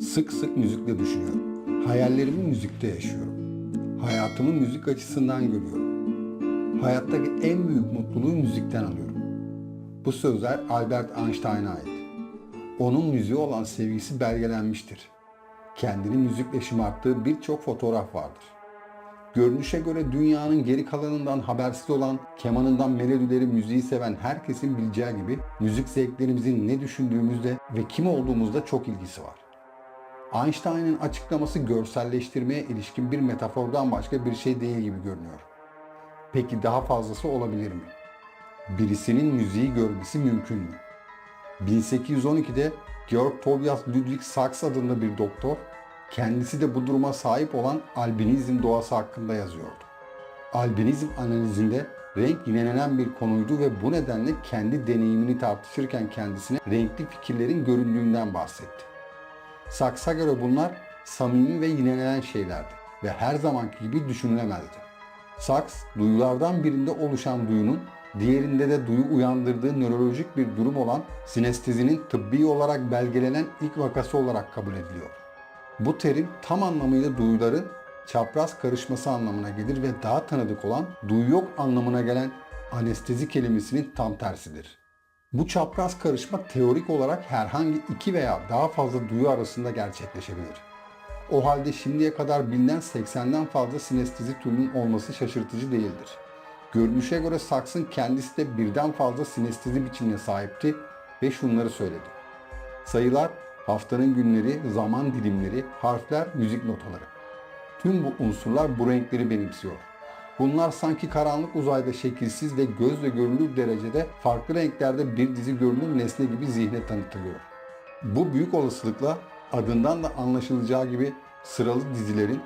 Sık sık müzikle düşünüyorum. Hayallerimi müzikte yaşıyorum. Hayatımı müzik açısından görüyorum. Hayattaki en büyük mutluluğu müzikten alıyorum. Bu sözler Albert Einstein'a ait. Onun müziğe olan sevgisi belgelenmiştir. Kendini müzikle şımarttığı birçok fotoğraf vardır. Görünüşe göre dünyanın geri kalanından habersiz olan, kemanından melodileri müziği seven herkesin bileceği gibi müzik zevklerimizin ne düşündüğümüzde ve kim olduğumuzda çok ilgisi var. Einstein'ın açıklaması görselleştirmeye ilişkin bir metafordan başka bir şey değil gibi görünüyor. Peki daha fazlası olabilir mi? Birisinin müziği görmesi mümkün mü? 1812'de Georg Tobias Ludwig Sachs adında bir doktor, kendisi de bu duruma sahip olan albinizm doğası hakkında yazıyordu. Albinizm analizinde renk yinelenen bir konuydu ve bu nedenle kendi deneyimini tartışırken kendisine renkli fikirlerin göründüğünden bahsetti. Saks'a göre bunlar samimi ve yinelenen şeylerdi ve her zamanki gibi düşünülemezdi. Saks, duyulardan birinde oluşan duyunun diğerinde de duyu uyandırdığı nörolojik bir durum olan sinestezinin tıbbi olarak belgelenen ilk vakası olarak kabul ediliyor. Bu terim tam anlamıyla duyuların çapraz karışması anlamına gelir ve daha tanıdık olan duyu yok anlamına gelen anestezi kelimesinin tam tersidir. Bu çapraz karışma teorik olarak herhangi iki veya daha fazla duyu arasında gerçekleşebilir. O halde şimdiye kadar bilinen 80'den fazla sinestezi türünün olması şaşırtıcı değildir. Görünüşe göre Saks'ın kendisi de birden fazla sinestezi biçimine sahipti ve şunları söyledi. Sayılar, haftanın günleri, zaman dilimleri, harfler, müzik notaları. Tüm bu unsurlar bu renkleri benimsiyor. Bunlar sanki karanlık uzayda şekilsiz ve gözle görülür derecede farklı renklerde bir dizi görünür nesne gibi zihne tanıtılıyor. Bu büyük olasılıkla adından da anlaşılacağı gibi sıralı dizilerin,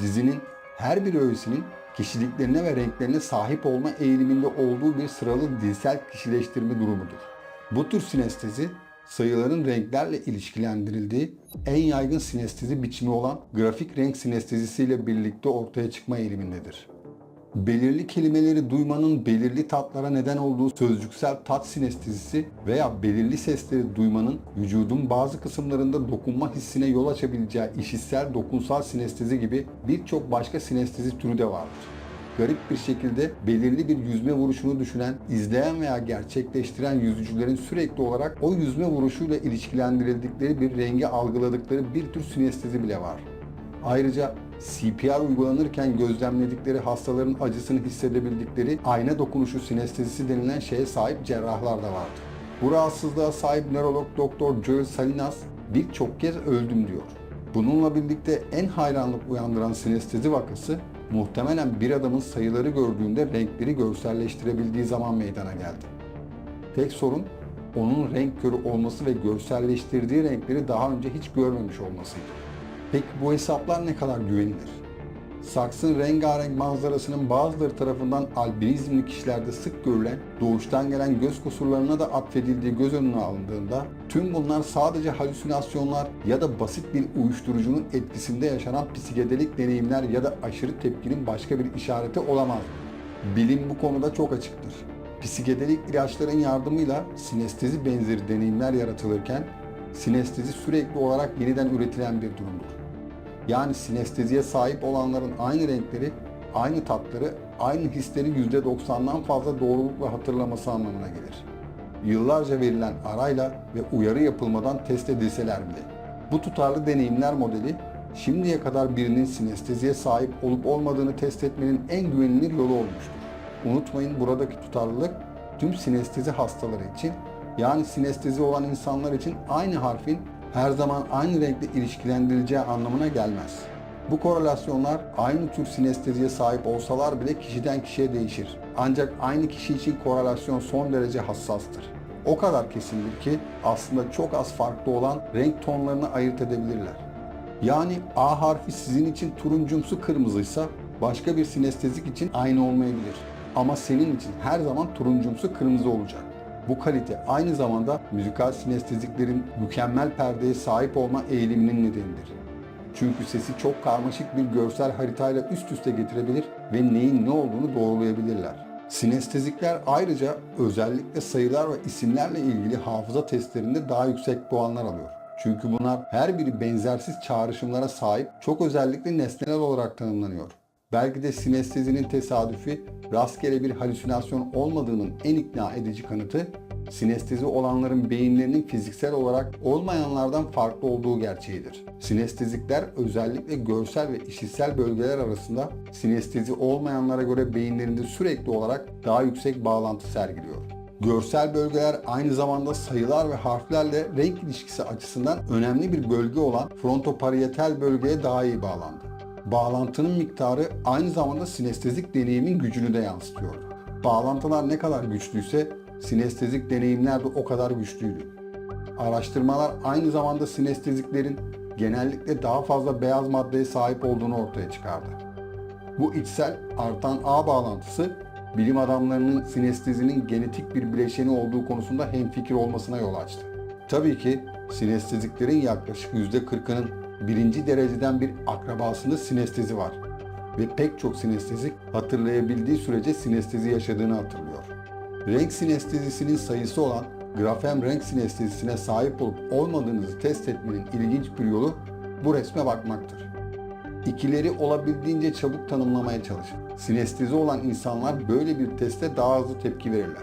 dizinin her bir öğesinin kişiliklerine ve renklerine sahip olma eğiliminde olduğu bir sıralı dilsel kişileştirme durumudur. Bu tür sinestezi sayıların renklerle ilişkilendirildiği en yaygın sinestezi biçimi olan grafik renk sinestezisiyle birlikte ortaya çıkma eğilimindedir. Belirli kelimeleri duymanın belirli tatlara neden olduğu sözcüksel tat sinestezisi veya belirli sesleri duymanın vücudun bazı kısımlarında dokunma hissine yol açabileceği işitsel dokunsal sinestezi gibi birçok başka sinestezi türü de vardır garip bir şekilde belirli bir yüzme vuruşunu düşünen, izleyen veya gerçekleştiren yüzücülerin sürekli olarak o yüzme vuruşuyla ilişkilendirildikleri bir rengi algıladıkları bir tür sinestezi bile var. Ayrıca CPR uygulanırken gözlemledikleri hastaların acısını hissedebildikleri ayna dokunuşu sinestezisi denilen şeye sahip cerrahlar da vardı. Bu rahatsızlığa sahip nörolog Dr. Joel Salinas birçok kez öldüm diyor. Bununla birlikte en hayranlık uyandıran sinestezi vakası muhtemelen bir adamın sayıları gördüğünde renkleri görselleştirebildiği zaman meydana geldi. Tek sorun onun renk körü olması ve görselleştirdiği renkleri daha önce hiç görmemiş olmasıydı. Peki bu hesaplar ne kadar güvenilir? Saks'ın rengarenk manzarasının bazıları tarafından albinizmli kişilerde sık görülen doğuştan gelen göz kusurlarına da atfedildiği göz önüne alındığında tüm bunlar sadece halüsinasyonlar ya da basit bir uyuşturucunun etkisinde yaşanan psikedelik deneyimler ya da aşırı tepkinin başka bir işareti olamaz. Bilim bu konuda çok açıktır. Psikedelik ilaçların yardımıyla sinestezi benzeri deneyimler yaratılırken sinestezi sürekli olarak yeniden üretilen bir durumdur. Yani sinesteziye sahip olanların aynı renkleri, aynı tatları, aynı hisleri %90'dan fazla doğrulukla hatırlaması anlamına gelir. Yıllarca verilen arayla ve uyarı yapılmadan test edilseler bile. Bu tutarlı deneyimler modeli şimdiye kadar birinin sinesteziye sahip olup olmadığını test etmenin en güvenilir yolu olmuştur. Unutmayın buradaki tutarlılık tüm sinestezi hastaları için yani sinestezi olan insanlar için aynı harfin her zaman aynı renkle ilişkilendirileceği anlamına gelmez. Bu korelasyonlar aynı tür sinesteziye sahip olsalar bile kişiden kişiye değişir. Ancak aynı kişi için korelasyon son derece hassastır. O kadar kesindir ki aslında çok az farklı olan renk tonlarını ayırt edebilirler. Yani A harfi sizin için turuncumsu kırmızıysa başka bir sinestezik için aynı olmayabilir. Ama senin için her zaman turuncumsu kırmızı olacak. Bu kalite aynı zamanda müzikal sinesteziklerin mükemmel perdeye sahip olma eğiliminin nedenidir. Çünkü sesi çok karmaşık bir görsel haritayla üst üste getirebilir ve neyin ne olduğunu doğrulayabilirler. Sinestezikler ayrıca özellikle sayılar ve isimlerle ilgili hafıza testlerinde daha yüksek puanlar alıyor. Çünkü bunlar her biri benzersiz çağrışımlara sahip çok özellikle nesnel olarak tanımlanıyor. Belki de sinestezinin tesadüfi rastgele bir halüsinasyon olmadığının en ikna edici kanıtı sinestezi olanların beyinlerinin fiziksel olarak olmayanlardan farklı olduğu gerçeğidir. Sinestezikler özellikle görsel ve işitsel bölgeler arasında sinestezi olmayanlara göre beyinlerinde sürekli olarak daha yüksek bağlantı sergiliyor. Görsel bölgeler aynı zamanda sayılar ve harflerle renk ilişkisi açısından önemli bir bölge olan frontoparietal bölgeye daha iyi bağlandı. Bağlantının miktarı aynı zamanda sinestezik deneyimin gücünü de yansıtıyordu. Bağlantılar ne kadar güçlüyse sinestezik deneyimler de o kadar güçlüydü. Araştırmalar aynı zamanda sinesteziklerin genellikle daha fazla beyaz maddeye sahip olduğunu ortaya çıkardı. Bu içsel artan ağ bağlantısı bilim adamlarının sinestezinin genetik bir bileşeni olduğu konusunda hemfikir olmasına yol açtı. Tabii ki sinesteziklerin yaklaşık %40'ının birinci dereceden bir akrabasında sinestezi var ve pek çok sinestezik hatırlayabildiği sürece sinestezi yaşadığını hatırlıyor. Renk sinestezisinin sayısı olan grafem renk sinestezisine sahip olup olmadığınızı test etmenin ilginç bir yolu bu resme bakmaktır. İkileri olabildiğince çabuk tanımlamaya çalışın. Sinestezi olan insanlar böyle bir teste daha hızlı tepki verirler.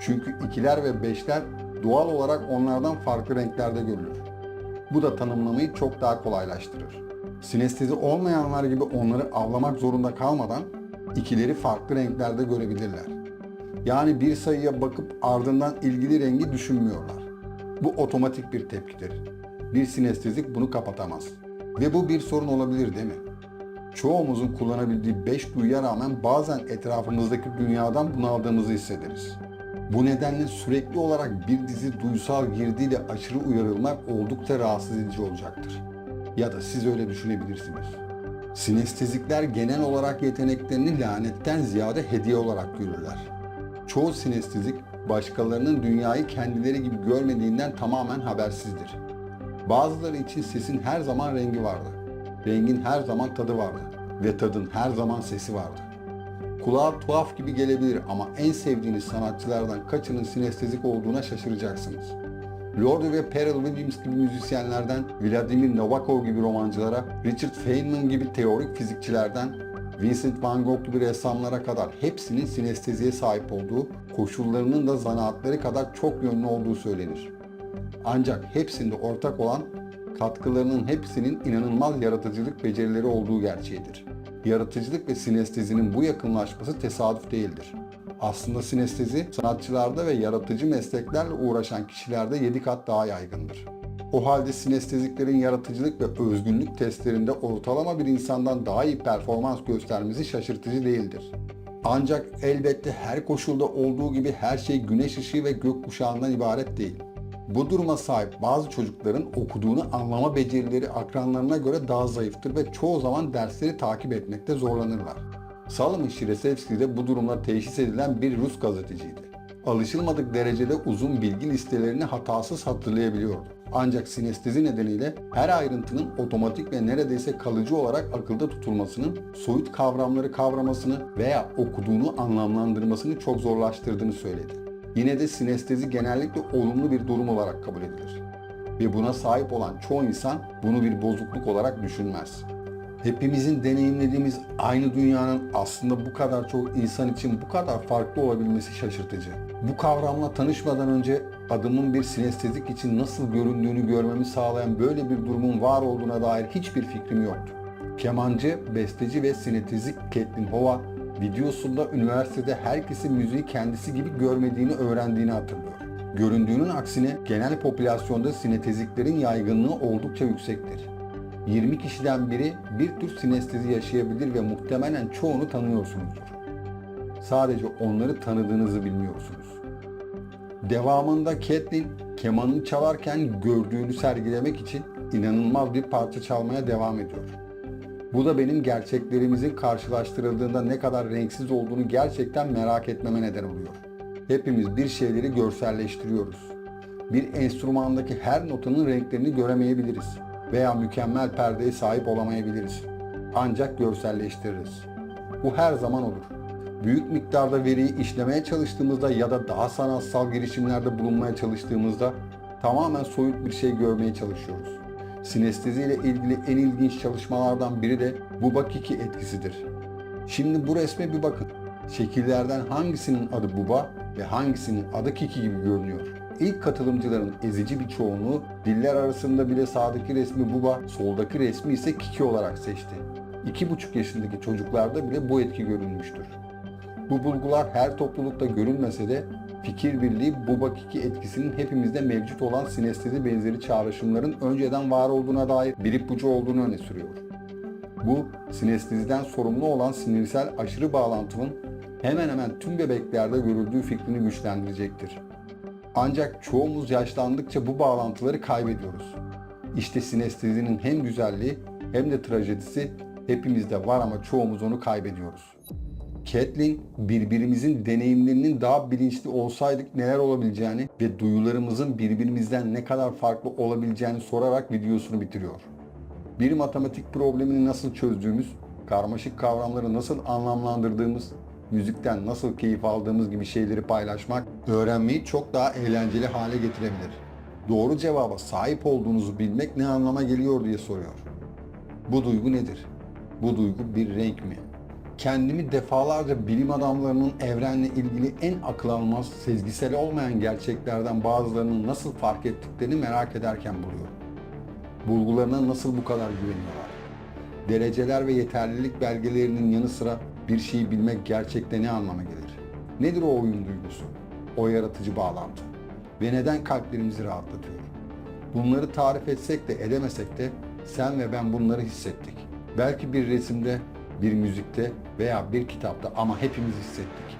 Çünkü ikiler ve beşler doğal olarak onlardan farklı renklerde görülür. Bu da tanımlamayı çok daha kolaylaştırır. Sinestezi olmayanlar gibi onları avlamak zorunda kalmadan ikileri farklı renklerde görebilirler. Yani bir sayıya bakıp ardından ilgili rengi düşünmüyorlar. Bu otomatik bir tepkidir. Bir sinestezik bunu kapatamaz. Ve bu bir sorun olabilir değil mi? Çoğumuzun kullanabildiği beş duyuya rağmen bazen etrafımızdaki dünyadan bunaldığımızı hissederiz. Bu nedenle sürekli olarak bir dizi duysal girdiyle aşırı uyarılmak oldukça rahatsız edici olacaktır. Ya da siz öyle düşünebilirsiniz. Sinestezikler genel olarak yeteneklerini lanetten ziyade hediye olarak görürler. Çoğu sinestezik başkalarının dünyayı kendileri gibi görmediğinden tamamen habersizdir. Bazıları için sesin her zaman rengi vardı. Rengin her zaman tadı vardı. Ve tadın her zaman sesi vardı. Kulağa tuhaf gibi gelebilir ama en sevdiğiniz sanatçılardan kaçının sinestezik olduğuna şaşıracaksınız. Lordi ve Pharrell Williams gibi müzisyenlerden, Vladimir Nabokov gibi romancılara, Richard Feynman gibi teorik fizikçilerden, Vincent van Gogh gibi ressamlara kadar hepsinin sinesteziye sahip olduğu, koşullarının da zanaatları kadar çok yönlü olduğu söylenir. Ancak hepsinde ortak olan katkılarının hepsinin inanılmaz yaratıcılık becerileri olduğu gerçeğidir. Yaratıcılık ve sinestezinin bu yakınlaşması tesadüf değildir. Aslında sinestezi sanatçılarda ve yaratıcı mesleklerle uğraşan kişilerde 7 kat daha yaygındır. O halde sinesteziklerin yaratıcılık ve özgünlük testlerinde ortalama bir insandan daha iyi performans göstermesi şaşırtıcı değildir. Ancak elbette her koşulda olduğu gibi her şey güneş ışığı ve gökkuşağından ibaret değil. Bu duruma sahip bazı çocukların okuduğunu anlama becerileri akranlarına göre daha zayıftır ve çoğu zaman dersleri takip etmekte zorlanırlar. Salomon Şiresevski de bu durumda teşhis edilen bir Rus gazeteciydi. Alışılmadık derecede uzun bilgi listelerini hatasız hatırlayabiliyordu. Ancak sinestezi nedeniyle her ayrıntının otomatik ve neredeyse kalıcı olarak akılda tutulmasının, soyut kavramları kavramasını veya okuduğunu anlamlandırmasını çok zorlaştırdığını söyledi. Yine de sinestezi genellikle olumlu bir durum olarak kabul edilir. Ve buna sahip olan çoğu insan bunu bir bozukluk olarak düşünmez. Hepimizin deneyimlediğimiz aynı dünyanın aslında bu kadar çok insan için bu kadar farklı olabilmesi şaşırtıcı. Bu kavramla tanışmadan önce adımın bir sinestezik için nasıl göründüğünü görmemi sağlayan böyle bir durumun var olduğuna dair hiçbir fikrim yoktu. Kemancı, besteci ve sinestezik Caitlin Hova videosunda üniversitede herkesin müziği kendisi gibi görmediğini öğrendiğini hatırlıyor. Göründüğünün aksine genel popülasyonda sineteziklerin yaygınlığı oldukça yüksektir. 20 kişiden biri bir tür sinestezi yaşayabilir ve muhtemelen çoğunu tanıyorsunuzdur. Sadece onları tanıdığınızı bilmiyorsunuz. Devamında Caitlin kemanını çalarken gördüğünü sergilemek için inanılmaz bir parça çalmaya devam ediyor. Bu da benim gerçeklerimizin karşılaştırıldığında ne kadar renksiz olduğunu gerçekten merak etmeme neden oluyor. Hepimiz bir şeyleri görselleştiriyoruz. Bir enstrümandaki her notanın renklerini göremeyebiliriz veya mükemmel perdeye sahip olamayabiliriz. Ancak görselleştiririz. Bu her zaman olur. Büyük miktarda veriyi işlemeye çalıştığımızda ya da daha sanatsal girişimlerde bulunmaya çalıştığımızda tamamen soyut bir şey görmeye çalışıyoruz. Sinestezi ile ilgili en ilginç çalışmalardan biri de Bubak-2 etkisidir. Şimdi bu resme bir bakın. Şekillerden hangisinin adı Buba ve hangisinin adı Kiki gibi görünüyor. İlk katılımcıların ezici bir çoğunluğu diller arasında bile sağdaki resmi Buba, soldaki resmi ise Kiki olarak seçti. 2,5 yaşındaki çocuklarda bile bu etki görülmüştür. Bu bulgular her toplulukta görülmese de fikir birliği Bubak 2 etkisinin hepimizde mevcut olan sinestezi benzeri çağrışımların önceden var olduğuna dair bir ipucu olduğunu öne sürüyor. Bu sinesteziden sorumlu olan sinirsel aşırı bağlantının hemen hemen tüm bebeklerde görüldüğü fikrini güçlendirecektir. Ancak çoğumuz yaşlandıkça bu bağlantıları kaybediyoruz. İşte sinestezinin hem güzelliği hem de trajedisi hepimizde var ama çoğumuz onu kaybediyoruz. Kathleen birbirimizin deneyimlerinin daha bilinçli olsaydık neler olabileceğini ve duyularımızın birbirimizden ne kadar farklı olabileceğini sorarak videosunu bitiriyor. Bir matematik problemini nasıl çözdüğümüz, karmaşık kavramları nasıl anlamlandırdığımız, müzikten nasıl keyif aldığımız gibi şeyleri paylaşmak öğrenmeyi çok daha eğlenceli hale getirebilir. Doğru cevaba sahip olduğunuzu bilmek ne anlama geliyor diye soruyor. Bu duygu nedir? Bu duygu bir renk mi? Kendimi defalarca bilim adamlarının evrenle ilgili en akıl almaz, sezgisel olmayan gerçeklerden bazılarının nasıl fark ettiklerini merak ederken buluyorum. Bulgularına nasıl bu kadar güveniyorlar? Dereceler ve yeterlilik belgelerinin yanı sıra bir şeyi bilmek gerçekte ne anlama gelir? Nedir o oyun duygusu? O yaratıcı bağlantı? Ve neden kalplerimizi rahatlatıyor? Bunları tarif etsek de edemesek de sen ve ben bunları hissettik. Belki bir resimde, bir müzikte veya bir kitapta ama hepimiz hissettik.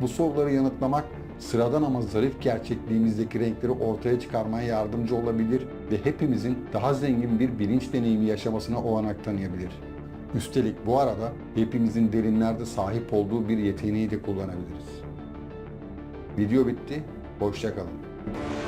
Bu soruları yanıtlamak sıradan ama zarif gerçekliğimizdeki renkleri ortaya çıkarmaya yardımcı olabilir ve hepimizin daha zengin bir bilinç deneyimi yaşamasına olanak tanıyabilir. Üstelik bu arada hepimizin derinlerde sahip olduğu bir yeteneği de kullanabiliriz. Video bitti. Hoşça kalın.